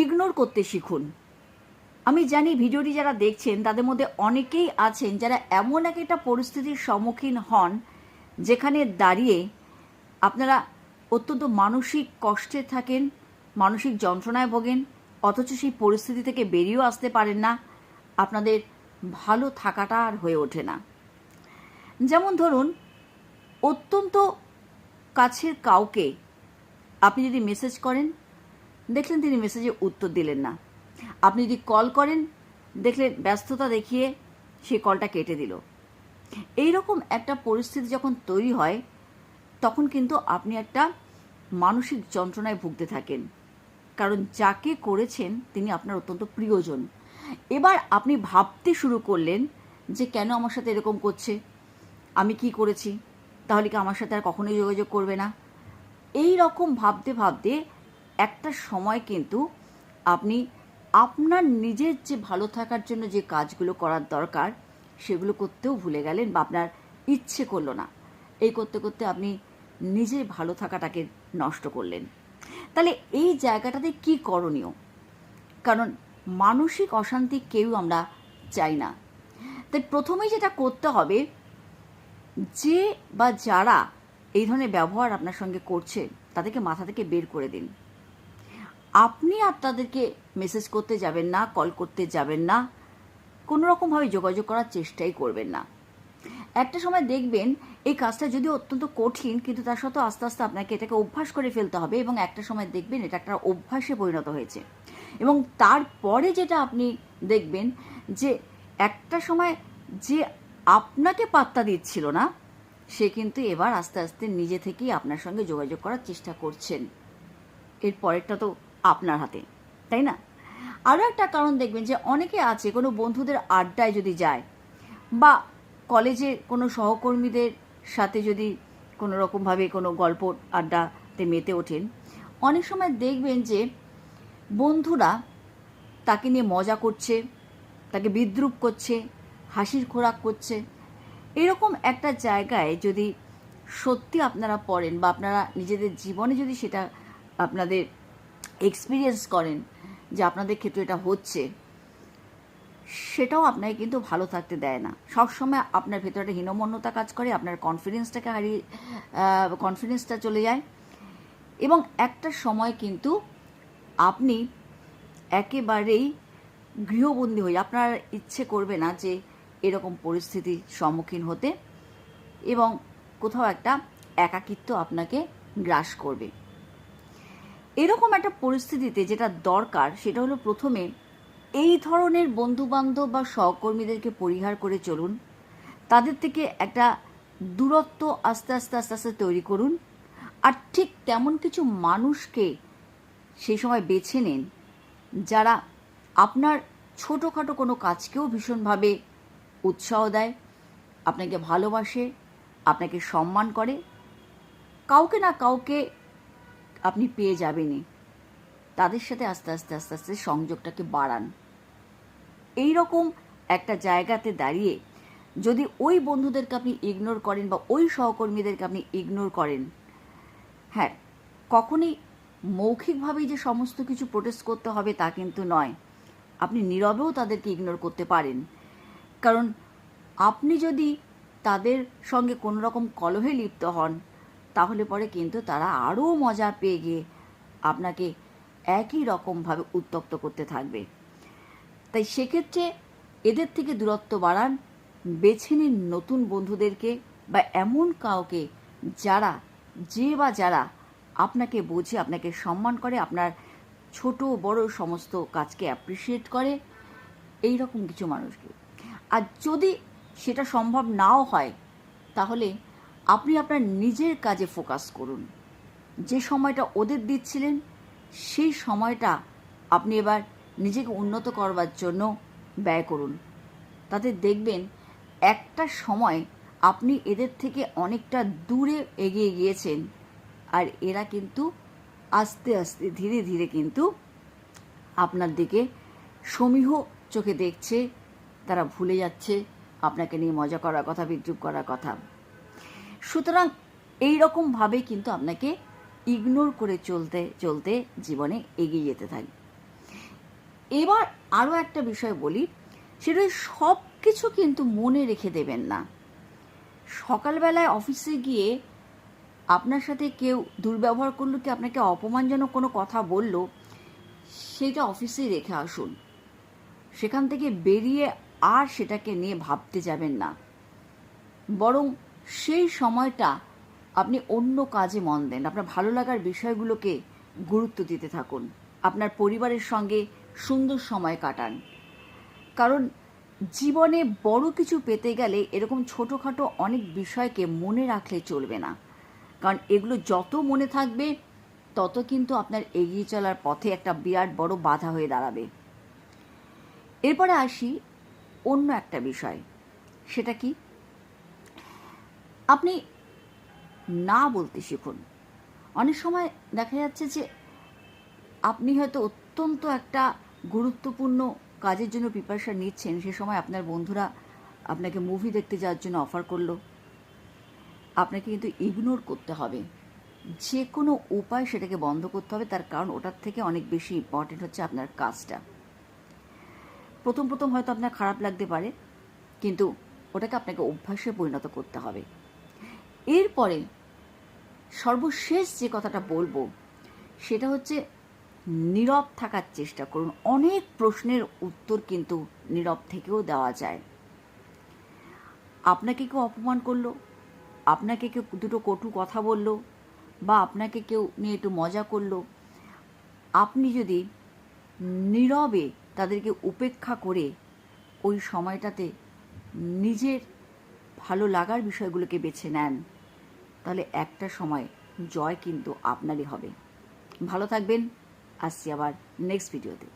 Ignore করতে শিখুন। আমি জানি ভিডিওটি যারা দেখছেন, তাদের মধ্যে অনেকেই আছেন যারা এমন এক একটা পরিস্থিতির সম্মুখীন হন, যেখানে দাঁড়িয়ে আপনারা অত্যন্ত মানসিক কষ্টে থাকেন, মানসিক যন্ত্রণায় ভোগেন, অথচ সেই পরিস্থিতি থেকে বেরিয়েও আসতে পারেন না, আপনাদের ভালো থাকাটা আর হয়ে ওঠে না। যেমন ধরুন, অত্যন্ত কাছের কাউকে আপনি যদি মেসেজ করেন দেখলেন তিনি মেসেজে উত্তর দিলেন না। আপনি যদি কল করেন, দেখলেন ব্যস্ততা দেখিয়ে সে কলটা কেটে দিল। এই রকম একটা পরিস্থিতি যখন তৈরি হয়, তখন কিন্তু আপনি একটা মানসিক যন্ত্রণায় ভুগতে থাকেন। কারণ যাকে করেছেন, তিনি আপনার অত্যন্ত প্রিয়জন। এবার আপনি ভাবতে শুরু করলেন যে কেন আমার সাথে এরকম করছে? আমি কি করেছি? তাহলে কি আমার সাথে আর কখনোই যোগাযোগ করবে না? এই রকম ভাবতে ভাবতে একটা সময় কিন্তু আপনি আপনার নিজের যে ভালো থাকার জন্য যে কাজগুলো করার দরকার, সেগুলো করতেও ভুলে গেলেন বা আপনার ইচ্ছে করল না। এই করতে করতে আপনি নিজের ভালো থাকাটাকে নষ্ট করলেন। তাহলে এই জায়গাটাতে কি করণীয়? কারণ মানসিক অশান্তি কেউ আমরা চাই না। তাই প্রথমেই যেটা করতে হবে, যে বা যারা এই ধরনের ব্যবহার আপনার সঙ্গে করছে, তাদেরকে মাথা থেকে বের করে দিন। আপনি আর তাদেরকে মেসেজ করতে যাবেন না কল করতে যাবেন না কোনো রকমভাবে যোগাযোগ করার চেষ্টাই করবেন না। একটা সময় দেখবেন এই কাজটা যদি অত্যন্ত কঠিন, কিন্তু তার সত্ত্বেও আস্তে আস্তে আপনাকে এটাকে অভ্যাস করে ফেলতে হবে এবং একটা সময় দেখবেন এটা একটা অভ্যাসে পরিণত হয়েছে। এবং তারপরে যেটা আপনি দেখবেন যে একটা সময় যে আপনাকে পাত্তা দিচ্ছিল না, সে কিন্তু এবার আস্তে আস্তে নিজে থেকেই আপনার সঙ্গে যোগাযোগ করার চেষ্টা করছেন। এর পরেরটা তো আপনার হাতে, তাই না? আরও একটা কারণ দেখবেন যে অনেকে আছে, কোনো বন্ধুদের আড্ডায় যদি যায় বা কলেজে কোনো সহকর্মীদের সাথে যদি কোনো রকমভাবে কোনো গল্প, আড্ডাতে মেতে ওঠেন, অনেক সময় দেখবেন যে বন্ধুরা তাকে নিয়ে মজা করছে, তাকে বিদ্রুপ করছে, হাসির খোরাক করছে। এরকম একটা জায়গায় যদি সত্যি আপনারা পড়েন বা আপনারা নিজেদের জীবনে যদি সেটা আপনাদের এক্সপিরিয়েন্স করেন যে আপনাদের ক্ষেত্রে এটা হচ্ছে, সেটাও আপনাকে কিন্তু ভালো থাকতে দেয় না। সবসময় আপনার ভেতরে একটা হীনমন্যতা কাজ করে, আপনার কনফিডেন্সটাকে হারিয়ে কনফিডেন্সটা চলে যায়। এবং একটা সময় কিন্তু আপনি একেবারেই গৃহবন্দী হয়ে, আপনার ইচ্ছে করবে না যে এরকম পরিস্থিতির সম্মুখীন হতে এবং কোথাও একটা একাকিত্ব আপনাকে গ্রাস করবে। এরকম একটা পরিস্থিতিতে যেটা দরকার, সেটা হলো প্রথমে এই ধরনের বন্ধুবান্ধব বা সহকর্মীদেরকে পরিহার করে চলুন। তাদের থেকে একটা দূরত্ব আস্তে আস্তে আস্তে আস্তে তৈরি করুন। আর ঠিক তেমন কিছু মানুষকে সেই সময় বেছে নিন যারা আপনার ছোটোখাটো কোনো কাজকেও ভীষণভাবে উৎসাহ দেয়, আপনাকে ভালোবাসে, আপনাকে সম্মান করে। কাউকে না কাউকে আপনি পেয়ে যাবেনই। তাদের সাথে আস্তে আস্তে আস্তে আস্তে সংযোগটাকে বাড়ান। এই রকম একটা জায়গাতে দাঁড়িয়ে যদি ওই বন্ধুদেরকে আপনি ইগনোর করেন বা ওই সহকর্মীদেরকে আপনি ইগনোর করেন হ্যাঁ কখনই মৌখিকভাবেই যে সমস্ত কিছু প্রোটেস্ট করতে হবে তা কিন্তু নয়। আপনি নীরবেও তাদেরকে ইগনোর করতে পারেন। কারণ আপনি যদি তাদের সঙ্গে কোনো রকম কলহে লিপ্ত হন তাহলে পরে কিন্তু তারা আরও মজা পেয়ে গিয়ে আপনাকে একই রকমভাবে উত্তপ্ত করতে থাকবে। তাই সেক্ষেত্রে এদের থেকে দূরত্ব বাড়ান, বেছে নিন নতুন বন্ধুদেরকে বা এমন কাউকে যারা যে বা যারা আপনাকে বোঝে, আপনাকে সম্মান করে, আপনার ছোট, বড় সমস্ত কাজকে অ্যাপ্রিসিয়েট করে এই রকম কিছু মানুষকে। আর যদি সেটা সম্ভব নাও হয়, তাহলে আপনি আপনার নিজের কাজে ফোকাস করুন। যে সময়টা ওদের দিচ্ছিলেন, সেই সময়টা আপনি এবার নিজেকে উন্নত করবার জন্য ব্যয় করুন। তাতে দেখবেন একটা সময় আপনি এদের থেকে অনেকটা দূরে এগিয়ে গিয়েছেন আর এরা কিন্তু আস্তে আস্তে, ধীরে ধীরে কিন্তু আপনার দিকে সমীহ চোখে দেখছে, তারা ভুলে যাচ্ছে, আপনাকে নিয়ে মজা করার কথা, বিদ্রুপ করার কথা। সুতরাং এই রকমভাবে কিন্তু আপনাকে ইগনোর করে চলতে চলতে জীবনে এগিয়ে যেতে থাকবে এবার আরও একটা বিষয় বলি সেটা সব কিছু কিন্তু মনে রেখে দেবেন না। সকালবেলায় অফিসে গিয়ে আপনার সাথে কেউ দুর্ব্যবহার করল, কি আপনাকে অপমানজনক কোনো কথা বলল, সেটা অফিসেই রেখে আসুন। সেখান থেকে বেরিয়ে আর সেটাকে নিয়ে ভাবতে যাবেন না। বরং সেই সময়টা আপনি অন্য কাজে মন দেন। আপনার ভালো লাগার বিষয়গুলোকে গুরুত্ব দিতে থাকুন। আপনার পরিবারের সঙ্গে সুন্দর সময় কাটান। কারণ জীবনে বড় কিছু পেতে গেলে এরকম ছোটোখাটো অনেক বিষয়কে মনে রাখলে চলবে না। কারণ এগুলো যত মনে থাকবে, তত কিন্তু আপনার এগিয়ে চলার পথে একটা বিরাট বড় বাধা হয়ে দাঁড়াবে। এরপরে আসি অন্য একটা বিষয়। সেটা কি? আপনি না বলতে শিখুন। অনেক সময় দেখা যাচ্ছে যে আপনি হয়তো অত্যন্ত একটা গুরুত্বপূর্ণ কাজের জন্য প্রিপারেশন নিচ্ছেন। সে সময় আপনার বন্ধুরা আপনাকে মুভি দেখতে যাওয়ার জন্য অফার করল। আপনাকে কিন্তু ইগনোর করতে হবে। যে কোনো উপায় সেটাকে বন্ধ করতে হবে। তার কারণ ওটার থেকে অনেক বেশি ইম্পর্টেন্ট হচ্ছে আপনার কাজটা। প্রথম প্রথম হয়তো আপনার খারাপ লাগতে পারে, কিন্তু ওটাকে আপনাকে অভ্যাসে পরিণত করতে হবে। এরপরে সর্বশেষ যে কথাটা বলব, সেটা হচ্ছে নীরব থাকার চেষ্টা করুন। অনেক প্রশ্নের উত্তর কিন্তু নীরব থেকেও দেওয়া যায়। আপনাকে কেউ অপমান করল, আপনাকে কেউ দুটো কটু কথা বলল, বা আপনাকে কেউ নিয়ে একটু মজা করল, আপনি যদি নীরবে তাদেরকে উপেক্ষা করে ওই সময়টাতে নিজের ভালো লাগার বিষয়গুলোকে বেছে নেন। তাহলে একটা সময় জয় কিন্তু আপনারই হবে। ভালো থাকবেন। আসছি আবার নেক্সট ভিডিওতে